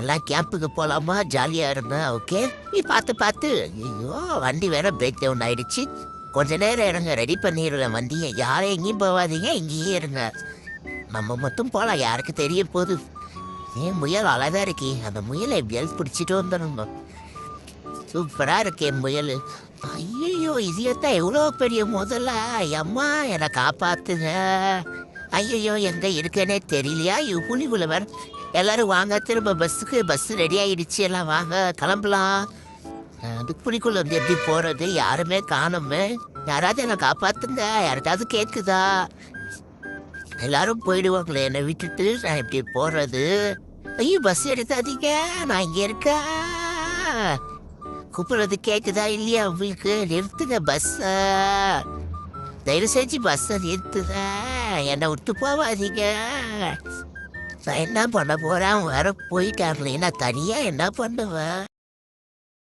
எல்லாம் கேம்புக்கு போலாமா? ஜாலியா இருந்தேன் ஓகே நீ பார்த்து பார்த்து. ஐயோ வண்டி வேற பிரேக் டவுன் ஆயிடுச்சு. கொஞ்ச நேரம் இருங்க ரெடி பண்ணிடுறேன் வண்டியை. யாரும் எங்கேயும் போகாதீங்க இங்கேயே இருங்க. நம்ம மட்டும் போகலாம் யாருக்கு தெரிய போகுது? ஏன் முயல் அழகா இருக்கே. அந்த முயலை எப்படியாவது பிடிச்சிட்டு வந்துடும் சூப்பராக இருக்கே முயல். ஐயோ இதையத்தான் எவ்வளோ பெரிய முதல்ல அம்மா என்னை காப்பாத்துங்க. ஐயோ எங்க இருக்கேனே தெரியலையா? இவ் புலிக்குள்ள வேற எல்லாரும் வாங்க திரும்ப பஸ்ஸுக்கு பஸ் ரெடி ஆயிடுச்சு. எல்லாம் வாங்க கிளம்பலாம். புலிக்குள்ள வந்து எப்படி போறது? யாருமே காணுமே. யாராவது என்னை காப்பாத்துங்க. யாருக்காவது கேட்குதா? எல்லாரும் போயிடுவாங்களே என்னை விட்டுட்டு நான் எப்படி போறது? ஐயோ பஸ் எடுத்தாதீங்க நான் இங்க இருக்கேன். கூப்பிடுறது கேட்குதா இல்லையா உங்களுக்கு? நிறுத்துங்க பஸ்ஸை. தயவு செஞ்சு பஸ்ஸை நிறுத்துதா என்னை விட்டு போவாதீங்க. நான் என்ன பண்ண போறேன்? வேற போயிட்டாங்களே நான் தனியா என்ன பண்ணுவேன்